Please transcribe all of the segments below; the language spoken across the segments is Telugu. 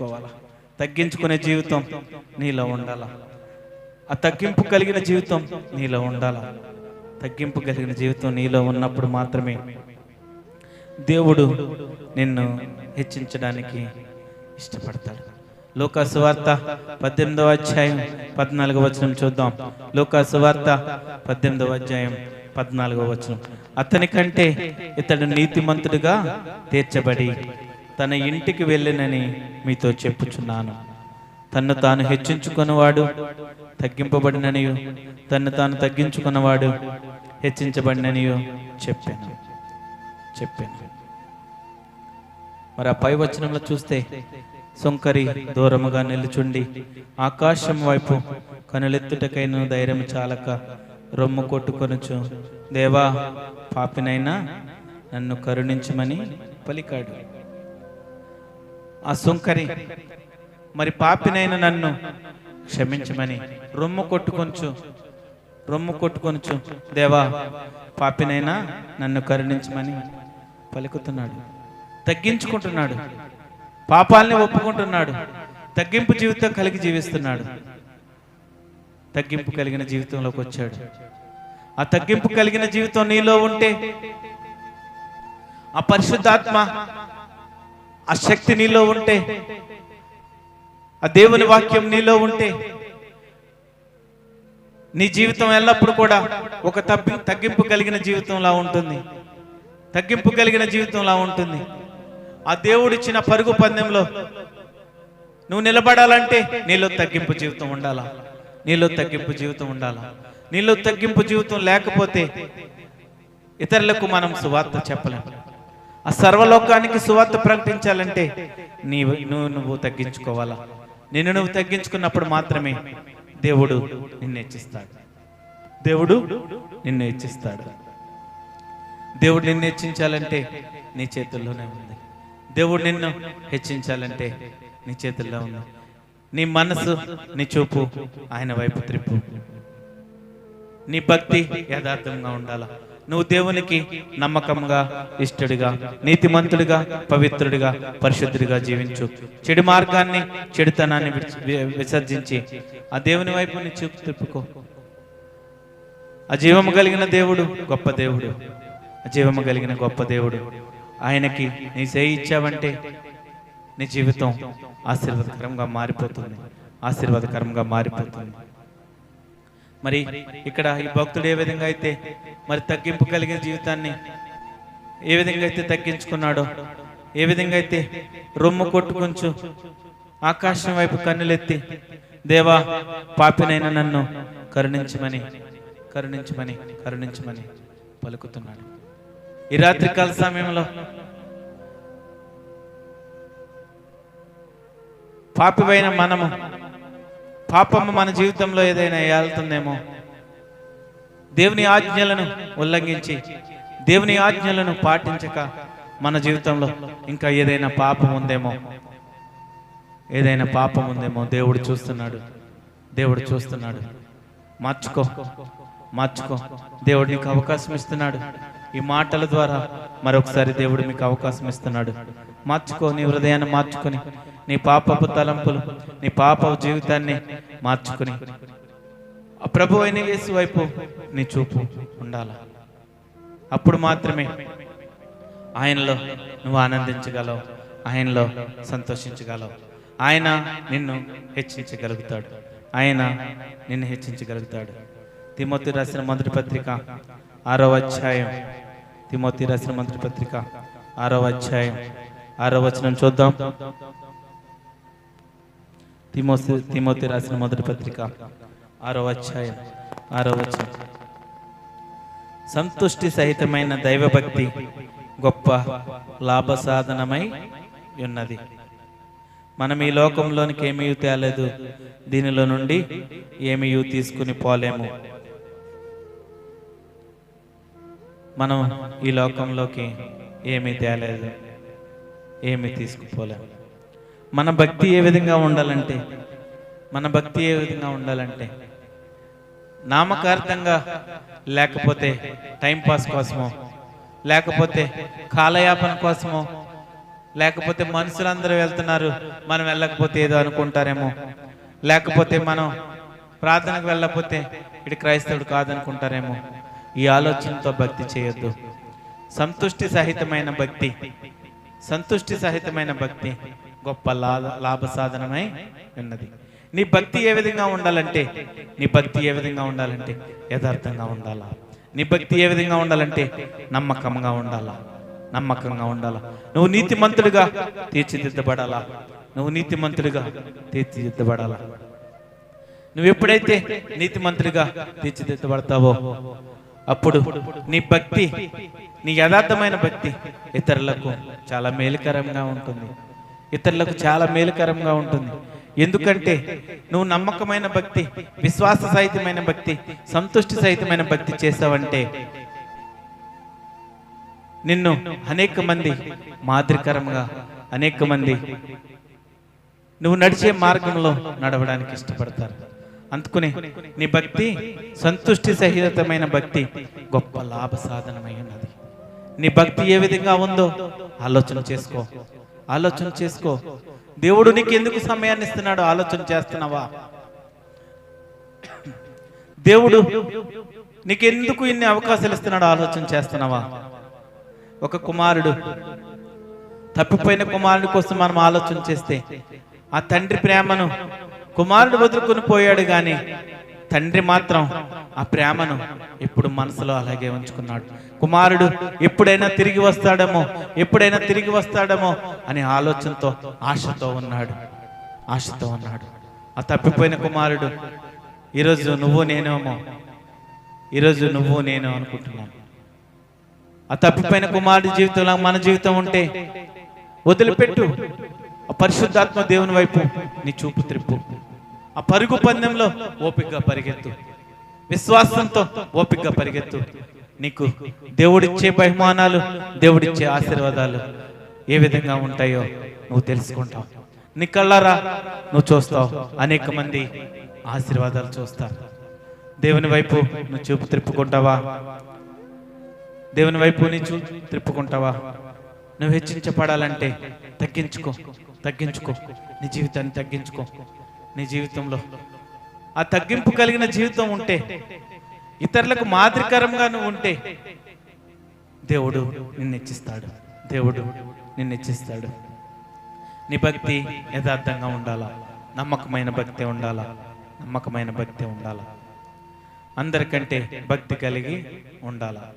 తగ్గించుకోవాలా? తగ్గించుకునే జీవితం నీలో ఉండాలా? ఆ తగ్గింపు కలిగిన జీవితం నీలో ఉండాలా? తగ్గింపు కలిగిన జీవితం నీలో ఉన్నప్పుడు మాత్రమే దేవుడు నిన్ను హెచ్చించడానికి ఇష్టపడతాడు. లోకాసు వార్త పద్దెనిమిదవ అధ్యాయం పద్నాలుగవ వచనం చూద్దాం. లోకాసు వార్త పద్దెనిమిదవ అధ్యాయం పద్నాలుగవ వచనం. అతని కంటే ఇతడు నీతిమంతుడిగా తీర్చబడి తన ఇంటికి వెళ్ళినని మీతో చెప్పుచున్నాను. తన్ను తాను హెచ్చించుకున్నవాడు తగ్గింపబడిననియు తన్ను తాను తగ్గించుకున్నవాడు హెచ్చించబడిననియు చెప్పాను. చెప్పాను. మరి ఆ పై వచనంలో చూస్తే సొంకరి దూరముగా నిలుచుండి ఆకాశం వైపు కనులెత్తుటకైన ధైర్యం చాలక రొమ్ము కొట్టుకొనుచు దేవా పాపినైనా నన్ను కరుణించమని పలికాడు. ఆ సుంకరి మరి పాపినైన నన్ను క్షమించమని. రొమ్ము కొట్టుకొంచు రొమ్ము కొట్టుకొనుచు దేవా పాపినైనా నన్ను కరుణించమని పలుకుతున్నాడు. తగ్గించుకుంటున్నాడు. పాపాల్ని ఒప్పుకుంటున్నాడు. తగ్గింపు జీవితం కలిగి జీవిస్తున్నాడు. తగ్గింపు కలిగిన జీవితంలోకి వచ్చాడు. ఆ తగ్గింపు కలిగిన జీవితం నీలో ఉంటే ఆ పరిశుద్ధాత్మ ఆ శక్తి నీలో ఉంటే ఆ దేవుని వాక్యం నీలో ఉంటే నీ జీవితం ఎల్లప్పుడూ కూడా ఒక తగ్గి తగ్గింపు కలిగిన జీవితంలా ఉంటుంది. తగ్గింపు కలిగిన జీవితంలా ఉంటుంది. ఆ దేవుడిచ్చిన పరుగు పందెంలో నువ్వు నిలబడాలంటే నీలో తగ్గింపు జీవితం ఉండాలా? నీలో తగ్గింపు జీవితం ఉండాలా? నీలో తగ్గింపు జీవితం లేకపోతే ఇతరులకు మనం సువార్త చెప్పలేము ఆ సర్వలోకానికి సువార్త ప్రకటించాలంటే నీ నువ్వు నువ్వు తగ్గించుకోవాలా? నిన్ను నువ్వు తగ్గించుకున్నప్పుడు మాత్రమే దేవుడు నిన్ను హెచ్చిస్తాడు. దేవుడు నిన్ను హెచ్చిస్తాడు. దేవుడు నిన్ను హెచ్చించాలంటే నీ చేతుల్లోనే ఉంది. దేవుడు నిన్ను హెచ్చించాలంటే నీ చేతుల్లో ఉంది. నీ మనసు నీ చూపు ఆయన వైపు త్రిప్పు. నీ భక్తి యథార్థంగా ఉండాలా? నువ్వు దేవునికి నమ్మకంగా ఇష్టడిగా నీతిమంతుడిగా పవిత్రుడిగా పరిశుద్ధుడిగా జీవించు. చెడు మార్గాన్ని చెడుతనాన్ని విసర్జించి ఆ దేవుని వైపు నీ చూపు తిప్పుకో. ఆ జీవము కలిగిన దేవుడు గొప్ప దేవుడు. ఆ జీవము కలిగిన గొప్ప దేవుడు. ఆయనకి నీ చేయి ఇచ్చావంటే నీ జీవితం ఆశీర్వాదకరంగా మారిపోతుంది. ఆశీర్వాదకరంగా మారిపోతుంది. మరి ఇక్కడ ఈ భక్తుడు ఏ విధంగా అయితే మరి తగ్గింపు కలిగిన జీవితాన్ని ఏ విధంగా అయితే తగ్గించుకున్నాడో ఏ విధంగా అయితే రొమ్ము కొట్టుకొంచు ఆకాశం వైపు కన్నులెత్తి దేవా పాపినైన నన్ను కరుణించమని కరుణించమని కరుణించమని పలుకుతున్నాడు. ఈ రాత్రి కాల సమయంలో పాపివైన మనము పాపము మన జీవితంలో ఏదైనా ఏళ్తుందేమో? దేవుని ఆజ్ఞలను ఉల్లంఘించి దేవుని ఆజ్ఞలను పాటించక మన జీవితంలో ఇంకా ఏదైనా పాపం ఉందేమో? ఏదైనా పాపం ఉందేమో? దేవుడు చూస్తున్నాడు. దేవుడు చూస్తున్నాడు. మార్చుకో. మార్చుకో. దేవుడు నీకు అవకాశం ఇస్తున్నాడు. ఈ మాటల ద్వారా మరొకసారి దేవుడు మీకు అవకాశం ఇస్తున్నాడు. మార్చుకో నీ హృదయాన్ని మార్చుకొని. నీ పాపపు తలంపులు నీ పాప జీవితాన్ని మార్చుకుని. ప్రభు అయిన వేసి వైపు నీ చూపు ఉండాల? అప్పుడు మాత్రమే ఆయనలో నువ్వు ఆనందించగలవు ఆయనలో సంతోషించగలవు. ఆయన నిన్ను హెచ్చించగలుగుతాడు. ఆయన నిన్ను హెచ్చించగలుగుతాడు. తిమోతి రాసిన మొదటి పత్రిక ఆరో అధ్యాయం. తిమోతి రాసిన మొదటి పత్రిక ఆరో అధ్యాయం. ఆరో వచనం చూద్దాం. తిమోతి తిమోతి రాసిన మొదటి పత్రిక ఆరో అధ్యాయం ఆరో వచనం. సంతుష్టి సహితమైన దైవభక్తి గొప్ప లాభ సాధనమై ఉన్నది. మనం ఈ లోకంలోనికి ఏమీ తేలేదు. దీనిలో నుండి ఏమీ తీసుకుని పోలేము. మనం ఈ లోకంలోకి ఏమీ తేలేదు. ఏమీ తీసుకుపోలేము. మన భక్తి ఏ విధంగా ఉండాలంటే? మన భక్తి ఏ విధంగా ఉండాలంటే? నామకార్థంగా లేకపోతే టైం పాస్ కోసమో? లేకపోతే కాలయాపన కోసమో? లేకపోతే మనుషులందరూ వెళ్తున్నారు మనం వెళ్ళకపోతే ఏదో అనుకుంటారేమో? లేకపోతే మనం ప్రార్థనకు వెళ్ళకపోతే ఇటు క్రైస్తవుడు కాదనుకుంటారేమో? ఈ ఆలోచనతో భక్తి చేయొద్దు. సంతుష్టి సహితమైన భక్తి. సంతుష్టి సహితమైన భక్తి. గొప్ప లాభ లాభ సాధనమై ఉన్నది. నీ భక్తి ఏ విధంగా ఉండాలంటే నీ భక్తి ఏ విధంగా ఉండాలంటే యథార్థంగా ఉండాలా? నీ భక్తి ఏ విధంగా ఉండాలంటే నమ్మకంగా ఉండాలా? నమ్మకంగా ఉండాలా? నువ్వు నీతిమంతుడిగా తీర్చిదిద్దబడాలా? నువ్వు నీతిమంతుడిగా తీర్చిదిద్దబడాలా? నువ్వు ఎప్పుడైతే నీతిమంతుడిగా తీర్చిదిద్దబడతావో అప్పుడు నీ భక్తి నీ యథార్థమైన భక్తి ఇతరులకు చాలా మేలుకరంగా ఉంటుంది. ఇతరులకు చాలా మేలుకరంగా ఉంటుంది. ఎందుకంటే నువ్వు నమ్మకమైన భక్తి విశ్వాస సహితమైన భక్తి సంతుష్టి సహితమైన భక్తి చేసావంటే నిన్ను అనేక మంది మాదిరికరంగా అనేక మంది నువ్వు నడిచే మార్గంలో నడవడానికి ఇష్టపడతారు. అందుకునే నీ భక్తి సంతుష్టి సహితమైన భక్తి గొప్ప లాభ సాధనమై ఉన్నది. నీ భక్తి ఏ విధంగా ఉందో ఆలోచన చేసుకో. ఆలోచన చేసుకో. దేవుడు నీకు ఎందుకు సమయాన్ని ఇస్తున్నాడో? ఆలోచన చేస్తున్నావా? దేవుడు నీకెందుకు ఇన్ని అవకాశాలు ఇస్తున్నాడో? ఆలోచన చేస్తున్నావా? ఒక కుమారుడు తప్పిపోయిన కుమారుడి కోసం మనం ఆలోచన చేస్తే ఆ తండ్రి ప్రేమను కుమారుడు వదులుకొని పోయాడు కానీ తండ్రి మాత్రం ఆ ప్రేమను ఇప్పుడు మనసులో అలాగే ఉంచుకున్నాడు. కుమారుడు ఎప్పుడైనా తిరిగి వస్తాడేమో ఎప్పుడైనా తిరిగి వస్తాడేమో అనే ఆలోచనతో ఆశతో ఉన్నాడు. ఆశతో ఉన్నాడు. ఆ తప్పిపోయిన కుమారుడు ఈరోజు నువ్వు నేనేమో ఈరోజు నువ్వు నేను అనుకుంటున్నాను. ఆ తప్పిపోయిన కుమారుడి జీవితంలో మన జీవితం ఉంటే వదిలిపెట్టు. ఆ పరిశుద్ధాత్మ దేవుని వైపు నీ చూపు త్రిప్పు. ఆ పరుగు పందెంలో ఓపికగా పరిగెత్తు. విశ్వాసంతో ఓపికగా పరిగెత్తు. నీకు దేవుడిచ్చే బహుమానాలు దేవుడిచ్చే ఆశీర్వాదాలు ఏ విధంగా ఉంటాయో నువ్వు తెలుసుకుంటావు. నీ కళ్ళారా నువ్వు చూస్తావు. అనేక మంది ఆశీర్వాదాలు చూస్తారు. దేవుని వైపు నువ్వు చూపు త్రిప్పుకుంటావా దేవుని వైపు నీ చూ త్రిప్పుకుంటావా నువ్వు హెచ్చించబడాలంటే తగ్గించుకో తగ్గించుకో. నీ జీవితాన్ని తగ్గించుకో. నీ జీవితంలో ఆ తగ్గింపు కలిగిన జీవితం ఉంటే ఇతరులకు మాదిరికరంగా నువ్వు ఉంటే దేవుడు నిన్ను ఇచ్చిస్తాడు. దేవుడు నిన్ను ఇచ్చిస్తాడు. నీ భక్తి యథార్థంగా ఉండాలా? నమ్మకమైన భక్తి ఉండాలా? నమ్మకమైన భక్తి ఉండాలా? అందరికంటే భక్తి కలిగి ఉండాలా?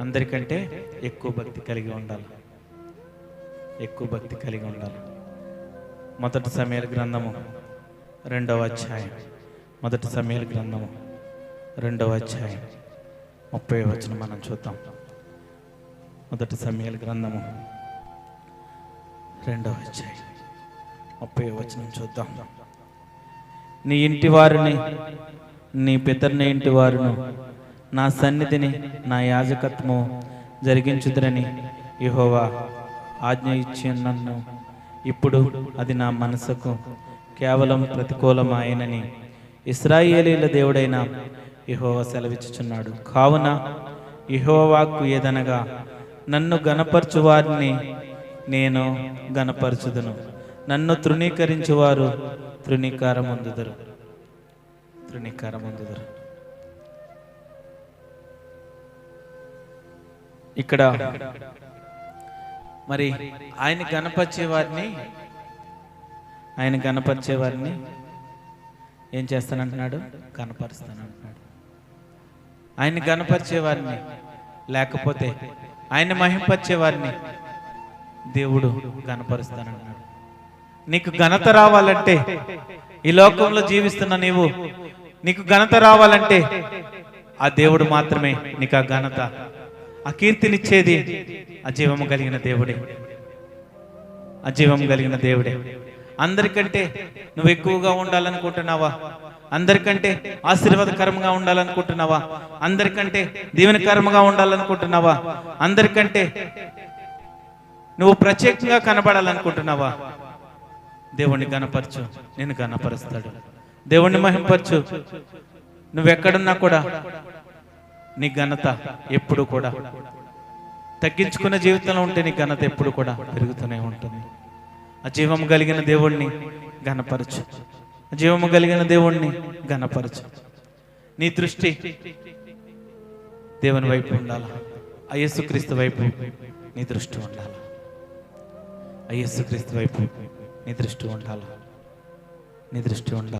అందరికంటే ఎక్కువ భక్తి కలిగి ఉండాలి? ఎక్కువ భక్తి కలిగి ఉండాలి? మొదటి సమయాల గ్రంథము రెండవ అధ్యాయం. మొదటి సమయాల గ్రంథము. రెండవ అధ్యాయం. ముప్పై వచనం మనం చూద్దాం. మొదటి సమయాల గ్రంథము. రెండవ అధ్యాయం. ముప్పై వచనం చూద్దాం. నీ ఇంటి వారిని నీ పితరుని ఇంటి వారును నా సన్నిధిని నా యాజకత్వము జరిగించుదరని యహోవా ఆజ్ఞ ఇచ్చి నన్ను. ఇప్పుడు అది నా మనసుకు కేవలం ప్రతికూలమాయనని ఇస్రాయేలీల దేవుడైన ఇహోవ సెలవిచ్చుచున్నాడు. కావున ఇహోవాకు ఏదనగా నన్ను గనపరచు వారిని నేను గనపరచుదును. నన్ను తృణీకరించువారు తృణీకారమందుదురు. తృణీకారమందుదురు. ఇక్కడ మరి ఆయన గణపరిచే వారిని ఆయన కనపరిచేవారిని ఏం చేస్తానంటున్నాడు? గణపరుస్తానంటున్నాడు ఆయన్ని గణపరిచే వారిని లేకపోతే ఆయన మహింపరిచే వారిని దేవుడు కనపరుస్తానంటున్నాడు నీకు ఘనత రావాలంటే ఈ లోకంలో జీవిస్తున్న నీవు నీకు ఘనత రావాలంటే ఆ దేవుడు మాత్రమే నీకు ఆ ఘనత ఆ కీర్తినిచ్చేది ఆ జీవము కలిగిన దేవుడే. ఆ జీవం కలిగిన దేవుడే. అందరికంటే నువ్వు ఎక్కువగా ఉండాలనుకుంటున్నావా? అందరికంటే ఆశీర్వాదకరంగా ఉండాలనుకుంటున్నావా? అందరికంటే దీవెనకరంగా ఉండాలనుకుంటున్నావా? అందరికంటే నువ్వు ప్రత్యేకంగా కనబడాలనుకుంటున్నావా? దేవుణ్ణి గనపరచు నేను గనపరుస్తాడు దేవుణ్ణి మహింపరచు. నువ్వెక్కడున్నా కూడా నీ ఘనత ఎప్పుడు కూడా. తగ్గించుకున్న జీవితంలో ఉంటే నీ ఘనత ఎప్పుడు కూడా పెరుగుతూనే ఉంటుంది. ఆ జీవము కలిగిన దేవుణ్ణి ఘనపరచు. ఆ జీవము కలిగిన దేవుణ్ణి ఘనపరచు. నీ దృష్టి దేవుని వైపు ఉండాలా? ఆ యేసుక్రీస్తు వైపు నీ దృష్టి ఉండాలా? ఆ క్రీస్తు వైపు నీ దృష్టి ఉండాలా? నీ దృష్టి ఉండాలి?